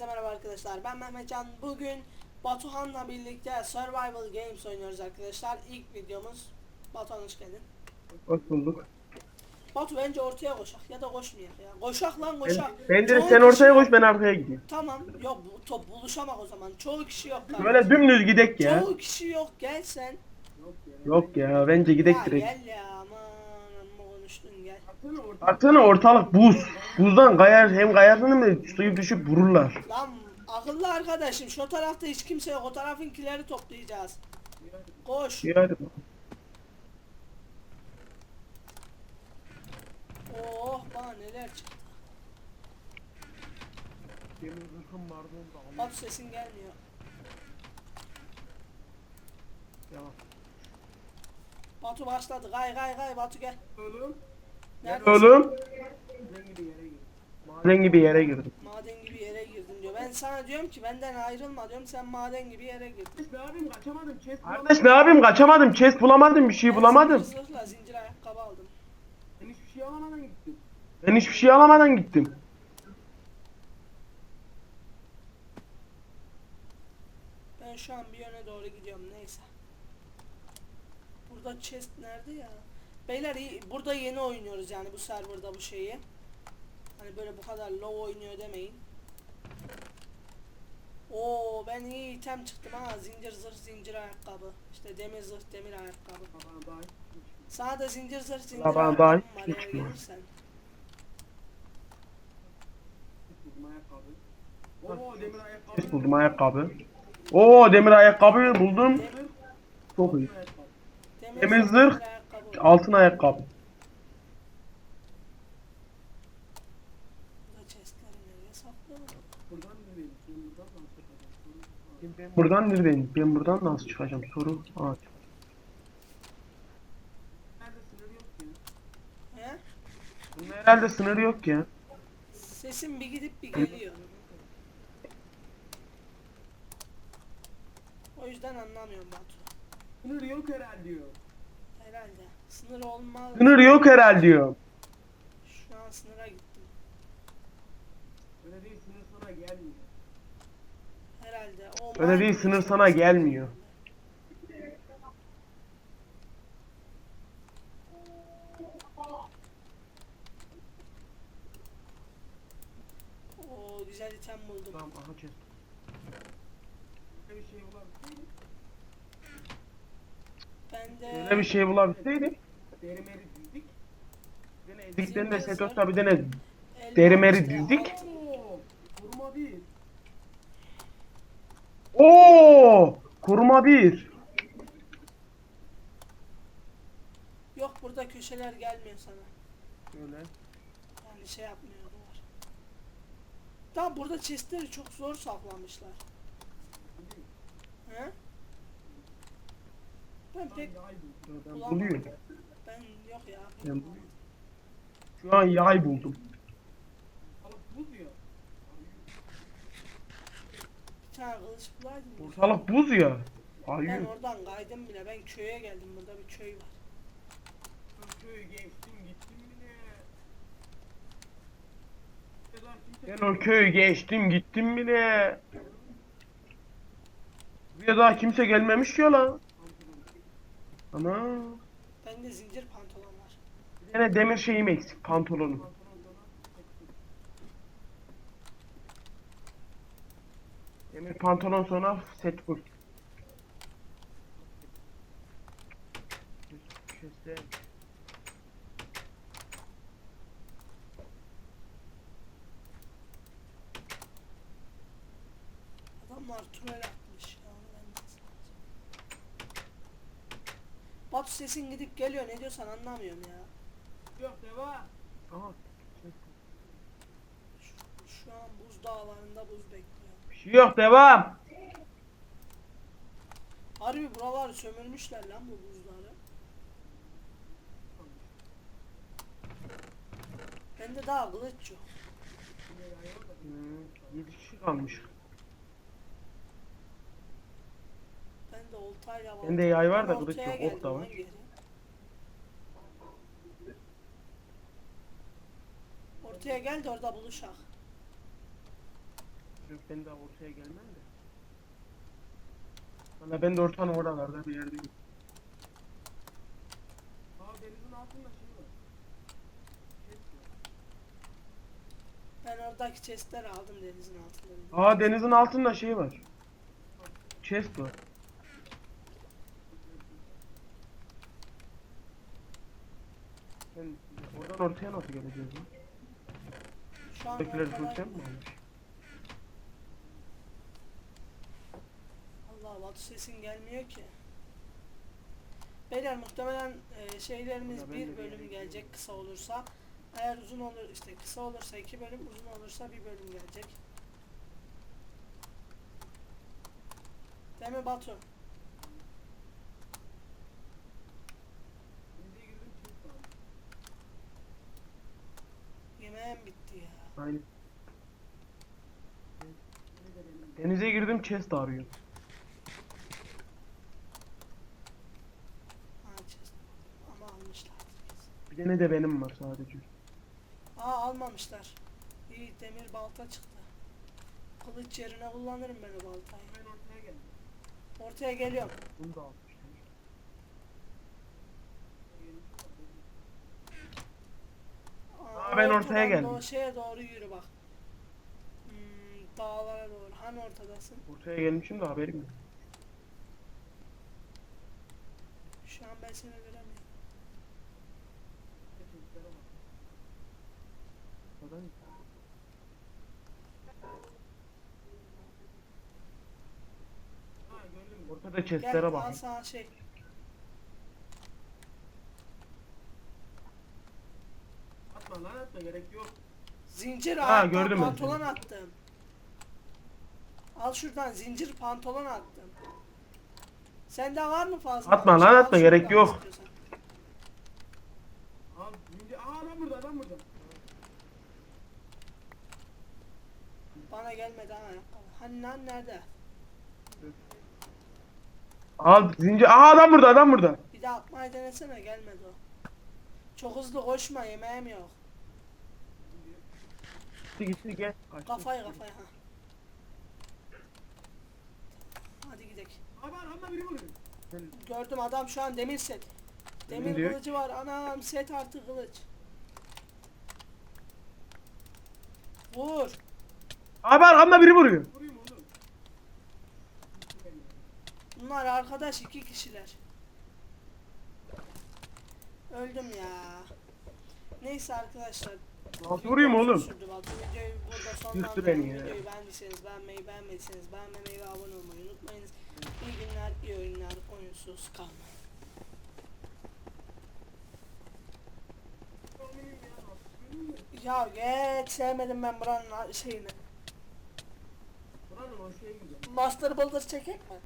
arkadaşlar ben Mehmetcan. Bugün Batuhan'la birlikte Survival Games oynuyoruz arkadaşlar. İlk videomuz. Batuhan hoş geldin. Hoş bulduk. Batu bence ortaya koşak ya da koşmayak ya. Koşak lan koşak. Bence Çoğu sen ortaya koş ben arkaya gideyim. Tamam. Yok bu top buluşamak o zaman. Çoğu kişi yok lan. Böyle dümdüz gidek ya. Çoğu kişi yok gel sen. Yok ya bence gidek Ya direkt. gel ya Baksana ortalık buz. Buzdan kayar hem kayarsın hem de suyu düşüp vururlar. Lan akıllı arkadaşım şu tarafta hiç kimse yok. O tarafınkileri toplayacağız. Koş. Yani Oh bana neler çıktı. Batu sesin gelmiyor. Batu başladı. Gay gay gay Batu gel. Oğlum. Neredesin? Oğlum Ben gibi yere gir. maden gibi yere girdim. Maden gibi yere girdim diyor. Ben sana diyorum ki benden ayrılma diyorum. Sen maden gibi yere girdin. Ne yapayım kaçamadım. Chest Kardeş ne yapayım kaçamadım chest bulamadım bir şey Ben bulamadım. Zırhla zincir ayakkabı aldım. Ben hiçbir şey alamadan gittim. Ben hiçbir şey alamadan gittim. Ben şu an bir yöne doğru gidiyorum neyse. Burada chest nerede ya? Beyler burada yeni oynuyoruz yani bu serverda bu şeyi. Hani böyle bu kadar low oynuyor demeyin. Oo ben iyi item çıktım ha zincir zırh zincir ayakkabı. İşte demir zırh demir ayakkabı. Sana da zincir zırh zincir Bana ayakkabı var çıkmıyor. gelirsen. buldum ayakkabı. Oo demir ayakkabı. Buldum ayakkabı. Oo demir ayakkabı buldum. Demir, Çok iyi. demir, Demir zırh. Altın ayakkabı. Buradan neredeyim? Ben buradan nasıl çıkacağım? Soru. Aa, Nerede sınır yok ki? He? Bunun herhalde sınırı yok ya. Sesim bir gidip bir geliyor. O yüzden anlamıyorum Batu. Sınır yok herhalde diyor. Herhalde. Sınır olmaz. Sınır yok herhalde diyor. Şu an sınıra gittim. Öyle değil sınır sana gelmiyor. Herhalde. O Öyle değil, sınır sana gelmiyor. Oo güzel item buldum. Tamam aha. Öyle bir şey olabilir. Öyle bir şey bulabilseydim. Deri meri dizdik. Ezikten de Setos'ta bir tane elma deri meri işte, dizdik. Kurma bir. Oo! Kuruma bir. Yok burada köşeler gelmiyor sana. Şöyle. Yani şey yapmıyorlar. Daha burada chestleri çok zor saklamışlar. He? Ben pek. Ben Bulamadım. buluyorum. ben yok ya. Ben bulamadım. Şu an yay buldum. Bir tane kılıç bulaydım. ya. Ortalık buz ya. Ben oradan kaydım bile. Ben köye geldim. Burada bir köy var. Köyü geçtim gittim bile. Kadar kimse Ben o köyü geçtim gittim bile. Buraya daha kimse gelmemiş ya lan. Ana. Bende zincir pantolon var. Bir tane demir şeyim eksik pantolonum. Demir pantolon sonra set full. Şöyle. Adamlar tünel atmış ya. Ben nasıl yapacağım? Batu sesin gidip geliyor. Ne diyorsan anlamıyorum ya. Yok devam. Aha. Şu, şu an buz dağlarında buz bekliyor. Bir şey yok devam. Harbi buraları sömürmüşler lan bu buzları. Bende daha kılıç yok. Hmm, 7 kişi kalmış. Bende oltayla var. Bende yay var da kılıç yok, ok da var. Ortaya gel de orada buluşak. Yok ben daha ortaya gelmem de. Valla ben de ortanın oralarda bir yerdeyim. Aa denizin altında şey var. Ben oradaki chestleri aldım denizin altında. Aa denizin altında şey var. Chest var. Ben oradan ortaya nasıl geleceğiz lan? Şu an sen mi almış? Allah Batu sesin gelmiyor ki. Beyler muhtemelen e, şeylerimiz ben bir bölüm gelecek kısa olursa. Eğer uzun olur işte kısa olursa iki bölüm uzun olursa bir bölüm gelecek. Değil mi Batu? Denize girdim chest var. Yemeğim Aynen. Denize girdim chest arıyor. Ama almışlar. Bir tane de benim var sadece. Aa almamışlar. İyi demir balta çıktı. Kılıç yerine kullanırım ben o baltayı. Ben ortaya geldim. Ortaya geliyorum. Bunu da almışlar. Ben ortaya. O şeye doğru yürü bak. Hmm, dağlara doğru. Hani ortadasın? Ortaya gelmişim de haberim yok. Şu an ben seni göremiyorum. Chestlere bak. Ortada Gel chestlere al bakın. sana şey. Atma gerek yok. Zincir Ha, ayaktan gördüm pantolon attım. Al şuradan zincir pantolon attım. Sende var mı fazla? Atma lan, atma, gerek yok. istiyorsan. Al zincir. Aa adam burada adam burada. Bana gelmedi ha ayakkabı. Hani lan nerede? Al zincir. Aha adam burada adam burada. Bir daha atmayı denesene gelmedi o. Çok hızlı koşma yemeğim yok. Gitti gitti gel. Kaçtı. Kafayı kafayı ha. Hadi gidelim. Abi arkamda biri vuruyor. Gördüm adam şu an demir set. Demir diyor? kılıcı var. Anam set artı kılıç. Vur. Abi arkamda biri vuruyor. Bunlar arkadaş iki kişiler. Öldüm ya. Neyse arkadaşlar. Nasıl vurayım oğlum? Yıktı beni ya. Videoyu beğendiyseniz beğenmeyi beğenmediyseniz beğenmemeyi ve abone olmayı unutmayınız. İyi günler, iyi oyunlar, oyunsuz kalmayın. Ya, geç sevmedim ben buranın şeyini. Buranın o şey güzel. Master Builder çekek mi?